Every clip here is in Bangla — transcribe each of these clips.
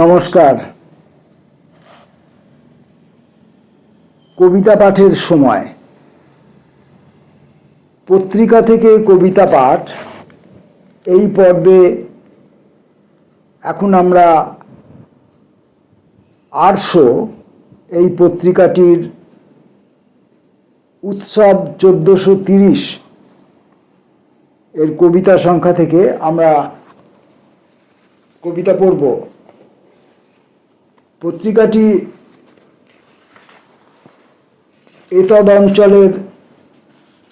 নমস্কার। কবিতা পাঠের সময়। পত্রিকা থেকে কবিতা পাঠ। এই পর্বে এখন আমরা আটশো এই পত্রিকাটির উৎসব চোদ্দোশো তিরিশ এর কবিতা সংখ্যা থেকে আমরা কবিতা পড়ব। পত্রিকাটি এতদ অঞ্চলের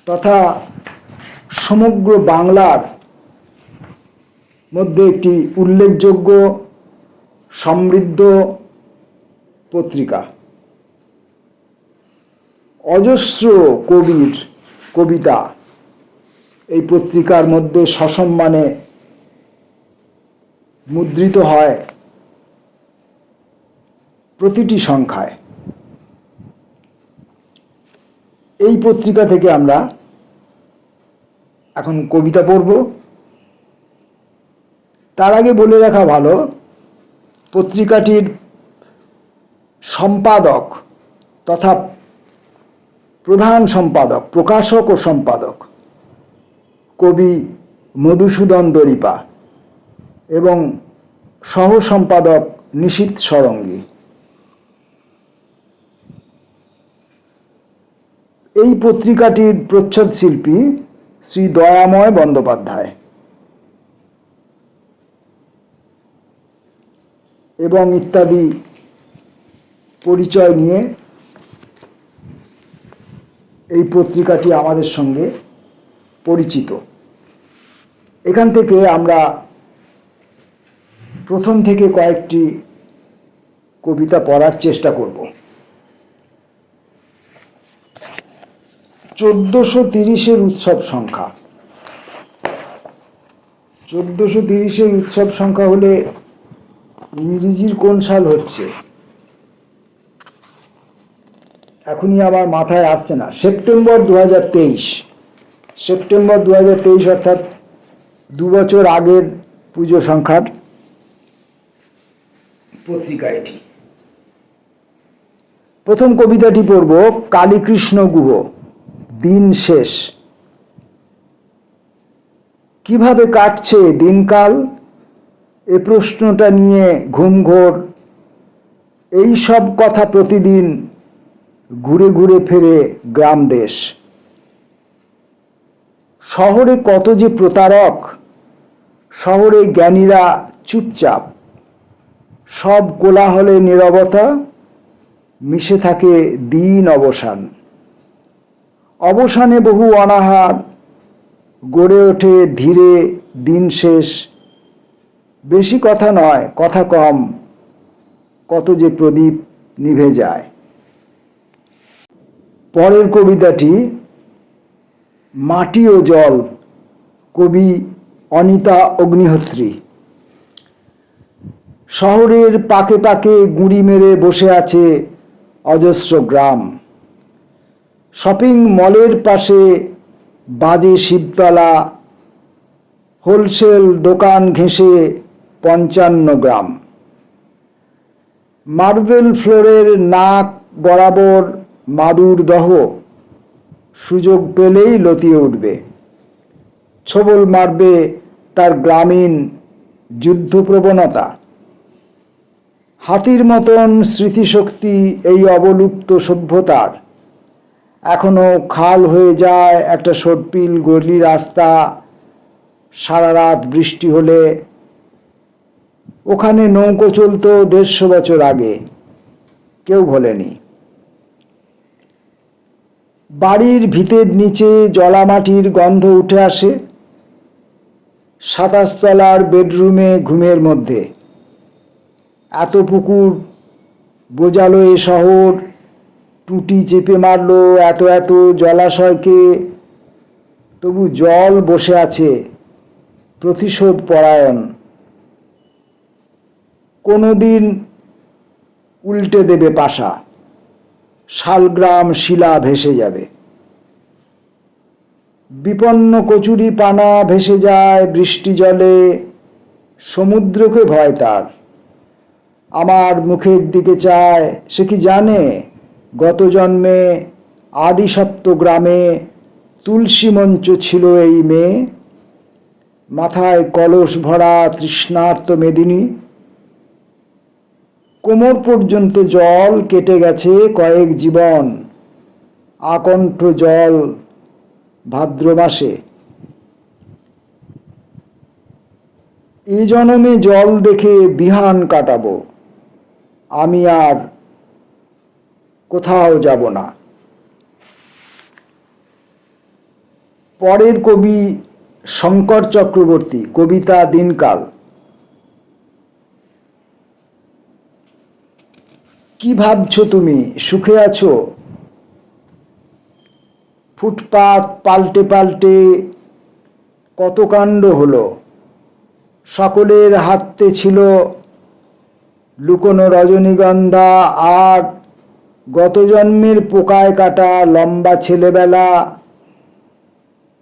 তথা সমগ্র বাংলার মধ্যে একটি উল্লেখযোগ্য সমৃদ্ধ পত্রিকা। অজস্র কবির কবিতা এই পত্রিকার মধ্যে সসম্মানে মুদ্রিত হয় প্রতিটি সংখ্যায়। এই পত্রিকা থেকে আমরা এখন কবিতা পড়ব। তার আগে বলে রাখা ভালো, পত্রিকাটির সম্পাদক তথা প্রধান সম্পাদক, প্রকাশক ও সম্পাদক কবি মধুসূদন দরিপা এবং সহ সম্পাদক নিশীথ সরঙ্গী। এই পত্রিকাটির প্রচ্ছদ শিল্পী শ্রী দয়াময় বন্দ্যোপাধ্যায়। এবং ইত্যাদি পরিচয় নিয়ে এই পত্রিকাটি আমাদের সঙ্গে পরিচিত। এখান থেকে আমরা প্রথম থেকে কয়েকটি কবিতা পড়ার চেষ্টা করব। চোদ্দোশো তিরিশের উৎসব সংখ্যা। চোদ্দোশো তিরিশের উৎসব সংখ্যা হলে ইংরেজির কোন সাল হচ্ছে? এখনই আমার মাথায় আসছে না। সেপ্টেম্বর দু হাজার তেইশ। সেপ্টেম্বর দু হাজার তেইশ অর্থাৎ দু বছর আগের পুজো সংখ্যার পত্রিকা এটি। প্রথম কবিতাটি পড়ব, কালীকৃষ্ণ গুহ। দিন শেষ। কীভাবে কাটছে দিনকাল? এ প্রশ্নটা নিয়ে ঘুমঘোর এই সব কথা প্রতিদিন ঘুরে ঘুরে ফেরে গ্রাম দেশ। শহরে কত যে প্রতারক, শহরে জ্ঞানীরা চুপচাপ। সব কোলাহলে নীরবতা, মিশে থাকে দিন অবসান। অবসানে বহু অনাহার, গড়ে ওঠে ধীরে দিন শেষ। বেশি কথা নয়, কথা কম, কত যে প্রদীপ নিভে যায়। পরের কবিতাটি, মাটি ও জল, কবি অনিতা অগ্নিহোত্রী। শহরের পাকে পাকে গুঁড়ি মেরে বসে আছে অজস্র গ্রাম। শপিং মলের পাশে বাজে শিবতলা, হোলসেল দোকান ঘেঁষে পঞ্চান্ন গ্রাম। মার্বেল ফ্লোরের নাক বরাবর মাদুর দহ, সুযোগ পেলেই লতিয়ে উঠবে। ছবল মারবে তার গ্রামীণ যুদ্ধপ্রবণতা। হাতির মতন স্মৃতিশক্তি এই অবলুপ্ত সভ্যতার এখনও খাল হয়ে যায়, একটা সটপিল গলি, রাস্তা, সারা রাত বৃষ্টি হলে ওখানে নৌকো চলতো দেড়শো বছর আগে, কেউ ভোলেনি। বাড়ির ভিতের নিচে জলামাটির গন্ধ উঠে আসে, সাতাশতলার বেডরুমে ঘুমের মধ্যে। এত পুকুর, বোঝালো এ শহর টুটি চেপে মারলো, এত এত জলাশয়কে। তবু জল বসে আছে, প্রতিশোধ পরায়ণ। কোনোদিন উল্টে দেবে পাশা, শালগ্রাম শিলা ভেসে যাবে। বিপন্ন কচুরি পানা ভেসে যায় বৃষ্টি জলে, সমুদ্রকে ভয় তার। আমার মুখের দিকে চায়, সে কি জানে? গত জন্মে আদিসপ্ত গ্রামে তুলসী মঞ্চ ছিল এই মেয়ে। মাথায় কলস ভরা তৃষ্ণার্ত মেদিনী। কোমর পর্যন্ত জল কেটে গেছে কয়েক জীবন। আকণ্ঠ জল ভাদ্র মাসে। এ জনমে জল দেখে বিহান কাটাবো। আমি আর কোথাও যাব না। পরের কবি শঙ্কর চক্রবর্তী, কবিতা দিনকাল। কি ভাবছ তুমি? সুখে আছো? ফুটপাত পাল্টে পাল্টে কত কাণ্ড হলো? সকলের হাতে ছিল লুকোনো রজনীগন্ধা আর গত জন্মের পোকায় কাটা লম্বা ছেলেবেলা।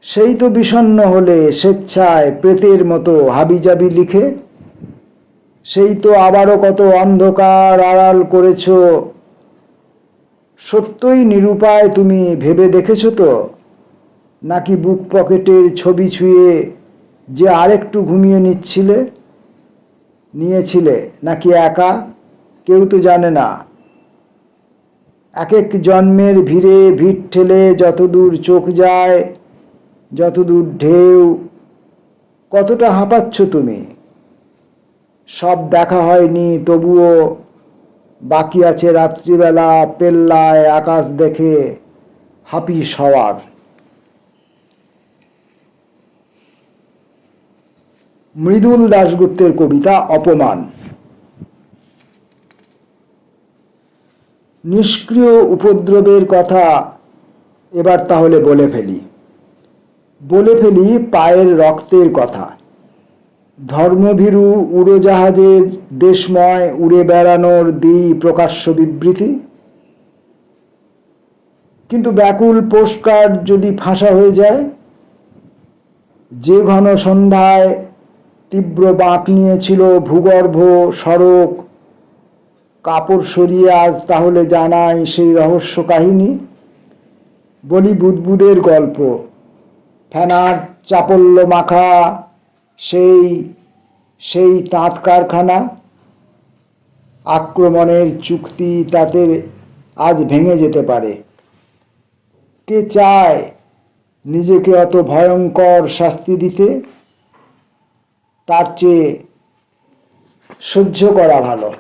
সেই তো বিষণ্ণ হলে স্বেচ্ছায় প্রেতের মতো হাবিজাবি লিখে। সেই তো আবারও কত অন্ধকার আড়াল করেছ। সত্যই নিরুপায় তুমি ভেবে দেখেছ তো? নাকি বুক পকেটের ছবি ছুঁয়ে যে আরেকটু ঘুমিয়ে নিচ্ছিলে? নিয়েছিলে, নাকি একা? কেউ তো জানে না। এক এক জন্মের ভিড়ে ভিড় ঠেলে যতদূর চোখ যায়, যতদূর ঢেউ, কতটা হাঁপাচ্ছ তুমি? সব দেখা হয়নি, তবুও বাকি আছে রাত্রিবেলা পেল্লায় আকাশ দেখে হাপিস হওয়ার। মৃদুল দাশগুপ্তের কবিতা অপমান। নিষ্ক্রিয় উপদ্রবের কথা এবার তাহলে বলে ফেলি। বলে ফেলি পায়ের রক্তের কথা। ধর্মভীরু উড়োজাহাজের দেশময় উড়ে বেড়ানোর দিই প্রকাশ্য বিবৃতি। কিন্তু ব্যাকুল পোস্টকার্ড যদি ফাঁসা হয়ে যায়, যে ঘন সন্ধ্যায় তীব্র বাঁক নিয়েছিল ভূগর্ভ, সড়ক কাপড় সরিয়ে আজ তাহলে জানাই সেই রহস্য কাহিনী। বলি বুদবুদের গল্প। ফেনার চাপল্য মাখা, সেই সেই তাঁত কারখানা। আক্রমণের চুক্তি তাতে আজ ভেঙে যেতে পারে। কে চায় নিজেকে অত ভয়ঙ্কর শাস্তি দিতে? তার চেয়ে সহ্য করা ভালো।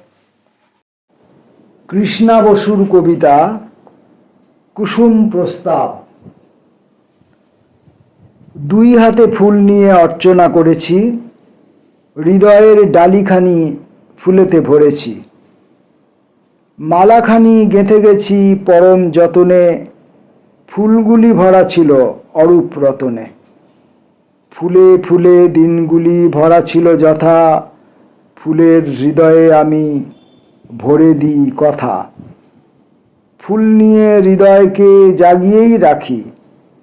কৃষ্ণা বসুর কবিতা, কুসুম প্রস্তাব। দুই হাতে ফুল নিয়ে অর্চনা করেছি, হৃদয়ের ডালিখানি ফুলেতে ভরেছি। মালাখানি গেঁথে গেছি পরম যতনে, ফুলগুলি ভরা ছিল অরূপ রতনে। ফুলে ফুলে দিনগুলি ভরা ছিল যথা, ফুলের হৃদয়ে আমি ভরে দিই কথা। ফুল নিয়ে হৃদয়কে জাগিয়েই রাখি।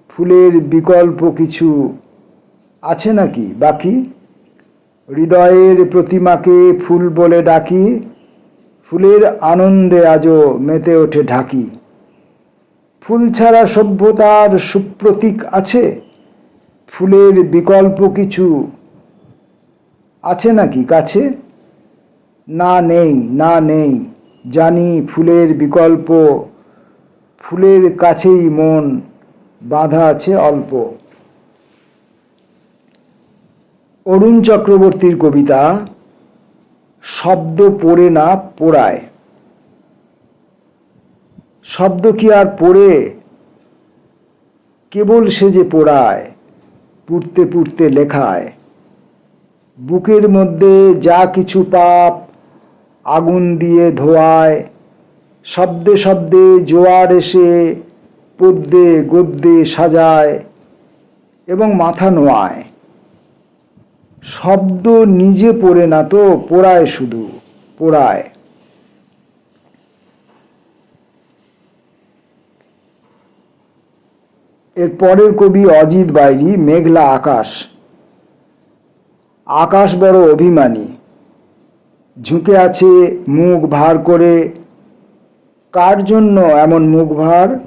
ফুলের বিকল্প কিছু আছে নাকি বাকি? হৃদয়ের প্রতিমাকে ফুল বলে ডাকি। ফুলের আনন্দে আজও মেতে ওঠে ঢাকি। ফুল ছাড়া সভ্যতার সুপ্রতীক আছে? ফুলের বিকল্প কিছু আছে নাকি কাছে? না নেই না নেই। জানি ফুলের বিকল্প, ফুলের কাছেই মন, বাঁধা আছে অল্প। অরুণ চক্রবর্তীর কবিতা, শব্দ পড়ে না পোড়ায়। শব্দ কি আর পড়ে? কেবল সে যে পোড়ায়, পুড়তে পুড়তে লেখায়। বুকের মধ্যে যা কিছু পাপ আগুন দিয়ে ধোয়ায়, শব্দে শব্দে জোয়ার এসে পদ্যে গদ্যে সাজায় এবং মাথা নোয়ায়। শব্দ নিজে পড়ে না তো, পোড়ায় শুধু, পোড়ায়। এর পরের কবি অজিত বাইরি, মেঘলা আকাশ। আকাশ বড় অভিমানী। ঝুঁকে আছে মুখ ভার করে। কার জন্য এমন মুখ ভার?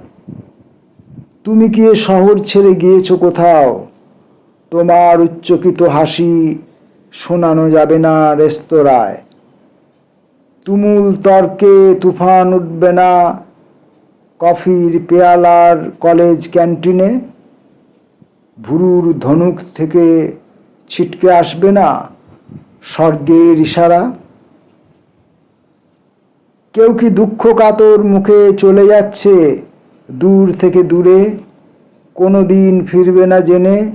তুমি কি শহর ছেড়ে গিয়েছো কোথাও? তোমার উচ্চকিত হাসি শোনানো যাবে না রেস্তোরাঁয়। তুমুল তর্কে তুফান উঠবে না কফির পেয়ালার কলেজ ক্যান্টিনে? ভুরুর ধনুক থেকে ছিটকে আসবে না স্বর্গের ইশারা? কেউ কি দুঃখ কাতর মুখে চলে যাচ্ছে? দূর থেকে দূরে। কোনো দিন ফিরবে না জেনে।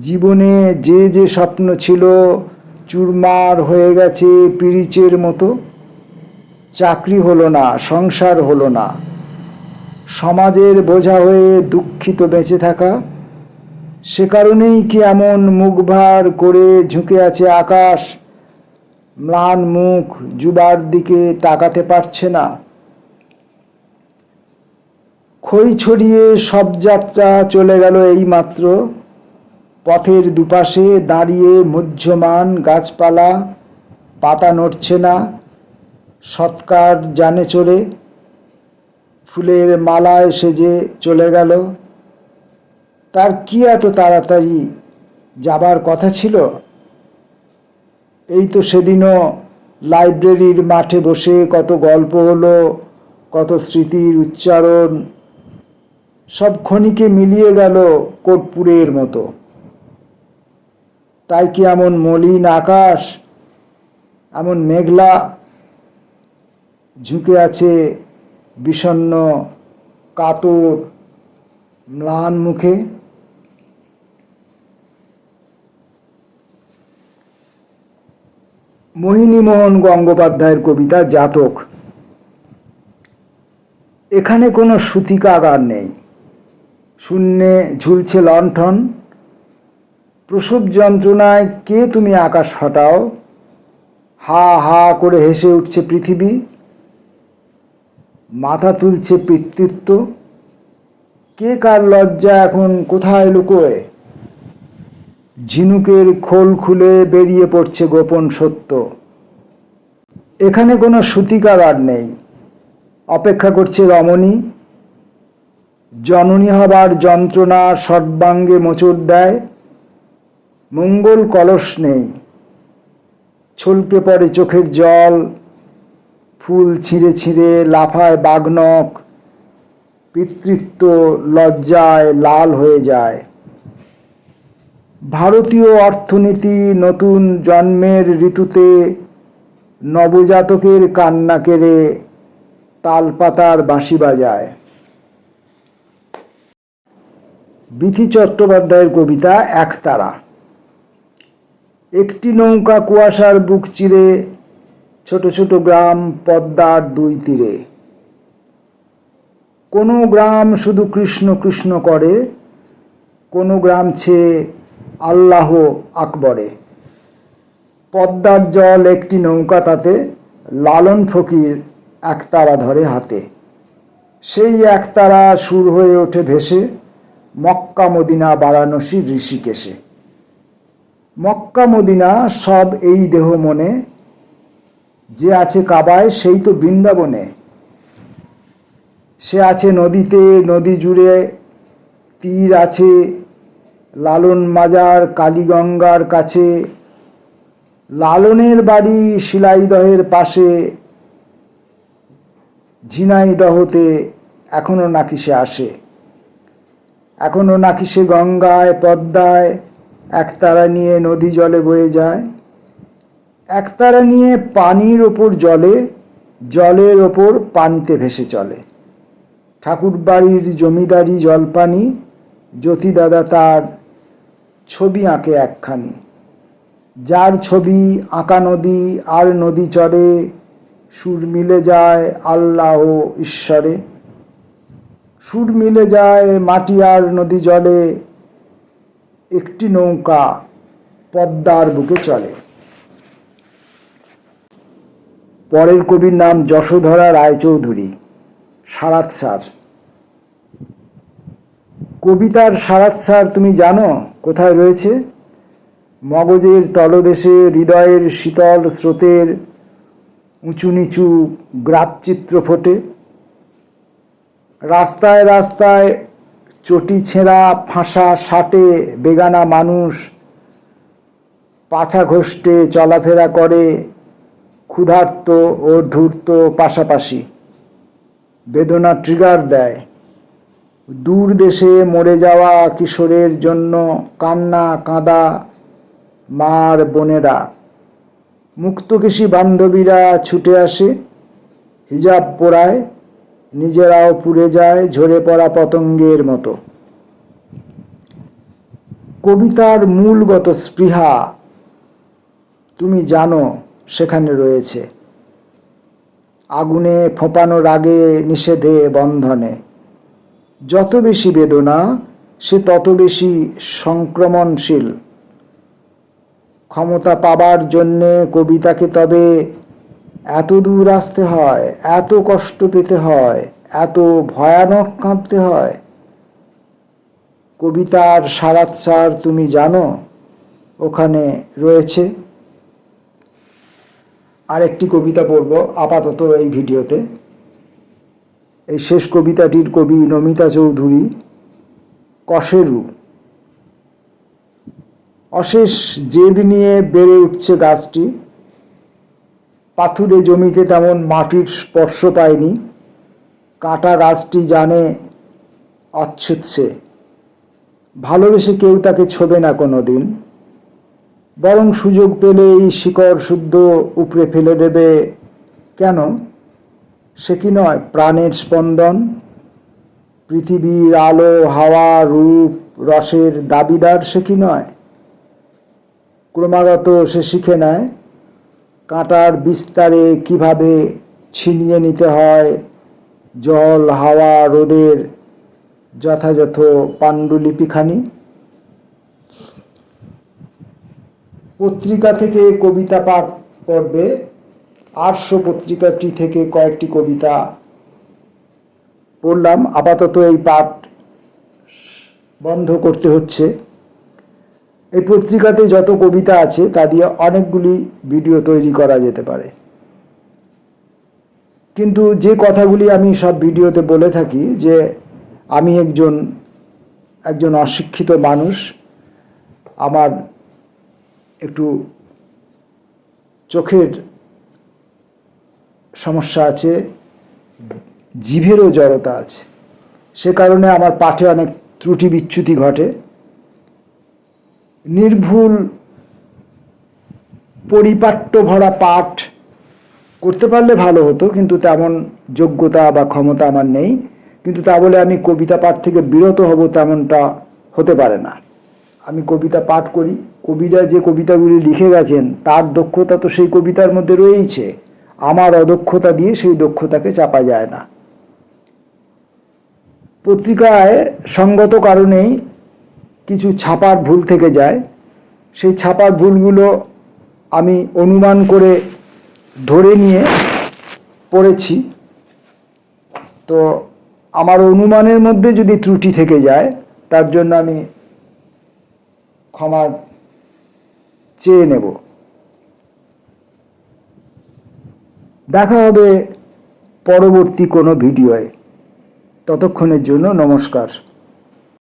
জীবনে যে যে স্বপ্ন ছিল, চুরমার হয়ে গেছে পিরিচের মতো। চাকরি হলো না, সংসার হলো না। সমাজের বোঝা হয়ে দুঃখিত বেঁচে থাকা। সে কারণেই কি এমন মুখ ভার করে ঝুঁকে আছে আকাশ? ম্লান মুখ যুবার দিকে তাকাতে পারছে না। খই ছড়িয়ে সব যাত্রা চলে গেল এই মাত্র পথের দুপাশে দাঁড়িয়ে মুহ্যমান গাছপালা, পাতা নড়ছে না। সৎকার জানে চড়ে ফুলের মালায় সেজে চলে গেল। তার কি এত তাড়াতাড়ি যাবার কথা ছিল? এই তো সেদিনও লাইব্রেরির মাঠে বসে কত গল্প হলো, কত স্মৃতির উচ্চারণ, সব ক্ষণিকে মিলিয়ে গেল কোটপুরের মতো। তাই কি এমন মলিন আকাশ, এমন মেঘলা, ঝুঁকে আছে বিষণ্ন, কাতর, ম্লান মুখে? মোহিনীমোহন গঙ্গোপাধ্যায়ের কবিতা জাতক। এখানে কোনো সুতিকাগার নেই। শূন্যে ঝুলছে লণ্ঠন। প্রসব যন্ত্রণায় কে তুমি আকাশ ফাটাও? হা হা করে হেসে উঠছে পৃথিবী। মাথা তুলছে পিতৃত্ব। কে কার লজ্জা এখন কোথায় লুকোয়? ঝিনুকের খোল খুলে বেরিয়ে পড়ছে গোপন সত্য। এখানে কোনো সুতিকার আর নেই। অপেক্ষা করছে রমণী। জননী হবার যন্ত্রণা সর্বাঙ্গে মোচড় দেয়। মঙ্গল কলস নেই। ছলকে পড়ে চোখের জল। ফুল ছিঁড়ে ছিঁড়ে লাফায় বাগনক পিতৃত্ব লজ্জায় লাল হয়ে যায়। ভারতীয় অর্থনীতি নতুন জন্মের ঋতুতে নবজাতকের কান্না কেড়ে তালপাতার বাঁশি বাজায়। বিথি চট্টোপাধ্যায়ের কবিতা একতারা একটি নৌকা কুয়াশার বুক চিরে ছোট ছোট গ্রাম পদ্মার দুই তীরে। কোনো গ্রাম শুধু কৃষ্ণ কৃষ্ণ করে, কোনো গ্রাম ছে আল্লাহ আকবরে। পদ্মার জল একটি নৌকা তাতে, লালন ফকির একতারা ধরে হাতে। সেই একতারা সুর হয়ে ওঠে ভেসে, মক্কা মদিনা বারাণসী ঋষিকেশে। মক্কা মদিনা সব এই দেহ মনে, যে আছে কাবায় সেই তো বৃন্দাবনে। সে আছে নদীতে, নদী জুড়ে, তীর আছে লালন মাজার কালীগঙ্গার কাছে, লালনের বাড়ি শিলাইদহের পাশে, ঝিনাইদহতে এখনও নাকি সে আসে। এখনও নাকি সে গঙ্গায়, পদ্মায় একতারা নিয়ে নদী জলে বয়ে যায়। একতারা নিয়ে পানির ওপর জলে, জলের ওপর পানিতে ভেসে চলে। ঠাকুর বাড়ির জমিদারি জলপানি জ্যোতি দাদা তার ছবি আঁকে একখানি। যার ছবি আঁকা নদী, আর নদী চড়ে, সুর মিলে যায় আল্লাহ ঈশ্বরে। সুর মিলে যায় মাটি আর নদী জলে, একটি নৌকা পদ্মার বুকে চলে। পরের কবির নাম যশোধরা রায়চৌধুরী সারাত সার কবিতার সারাত সার তুমি জানো? কোথায় রয়েছে? মগজের তলদেশে হৃদয়ের শীতল স্রোতের উঁচু নিচু গ্রাপচিত্র ফোটে। রাস্তায় রাস্তায় চটি ছেঁড়া ফাঁসা সাটে বেগানা মানুষ পাছা ঘষ্টে চলাফেরা করে ক্ষুধার্ত ও ধূর্ত পাশাপাশি। বেদনা ট্রিগার দেয়। দূর দেশে মরে যাওয়া কিশোরের জন্য কান্না, কাঁদা মার বোনেরা। মুক্তকেশী বান্ধবীরা ছুটে আসে, হিজাব পোড়ায় নিজেরাও পুড়ে যায় ঝরে পড়া পতঙ্গের মতো। কবিতার মূলগত স্পৃহা তুমি জানো সেখানে রয়েছে। আগুনে ফোঁপানো রাগে নিষেধে বন্ধনে। যত বেশি বেদনা, সে তত বেশি সংক্রমণশীল। ক্ষমতা পাবার জন্যে কবিতাকে তবে এত দূর আসতে হয়, এত কষ্ট পেতে হয়, এত ভয়ানক কাঁদতে হয়। কবিতার সারাৎসার তুমি জানো, ওখানে রয়েছে। আরেকটি কবিতা পড়ব আপাতত এই ভিডিওতে। এই শেষ কবিতাটির কবি নমিতা চৌধুরী কশেরু অশেষ জেদ নিয়ে বেড়ে উঠছে গাছটি। পাথুরে জমিতে তেমন মাটির স্পর্শ পায়নি। কাটা গাছটি জানে অচ্ছুৎছে ভালোবেসে কেউ তাকে ছোবে না কোনো দিন বরং সুযোগ পেলেই শিকড় শুদ্ধ উপড়ে ফেলে দেবে। কেন? সে কি নয়? প্রাণের স্পন্দন, পৃথিবীর আলো, হাওয়া, রূপ, রসের দাবিদার সে কি নয়? ক্রমাগত সে শিখে নেয়, কাঁটার বিস্তারে কীভাবে ছিনিয়ে নিতে হয়, জল, হাওয়া, রোদের যথাযথ পাণ্ডুলিপিখানি। পত্রিকা থেকে কবিতা পাঠ পড়বে আটশো পত্রিকাটি থেকে কয়েকটি কবিতা পড়লাম। আপাতত এই পাঠ বন্ধ করতে হচ্ছে। এই পত্রিকাতে যত কবিতা আছে, তা দিয়ে অনেকগুলি ভিডিও তৈরি করা যেতে পারে। কিন্তু যে কথাগুলি আমি সব ভিডিওতে বলে থাকি, যে আমি একজন একজন অশিক্ষিত মানুষ, আমার একটু চোখের সমস্যা আছে, জিভেরও জড়তা আছে। সে কারণে আমার পাঠে অনেক ত্রুটি বিচ্যুতি ঘটে। নির্ভুল, পরিপাট্য ভরা পাঠ করতে পারলে ভালো হতো, কিন্তু তেমন যোগ্যতা বা ক্ষমতা আমার নেই। কিন্তু তা বলে আমি কবিতা পাঠ থেকে বিরত হব তেমনটা হতে পারে না। আমি কবিতা পাঠ করি। কবিরা যে কবিতাগুলি লিখে গেছেন, তার দক্ষতা তো সেই কবিতার মধ্যে রয়েইছে। আমার অদক্ষতা দিয়ে সেই দক্ষতাকে চাপা যায় না। পত্রিকায় সঙ্গত কারণেই কিছু ছাপার ভুল থেকে যায়। সেই ছাপার ভুলগুলো আমি অনুমান করে ধরে নিয়ে পড়েছি। তো আমার অনুমানের মধ্যে যদি ত্রুটি থেকে যায়, তার জন্য আমি ক্ষমা চেয়ে নেব। দেখা হবে পরবর্তী কোনো ভিডিওয়ে। ততক্ষণের জন্য নমস্কার।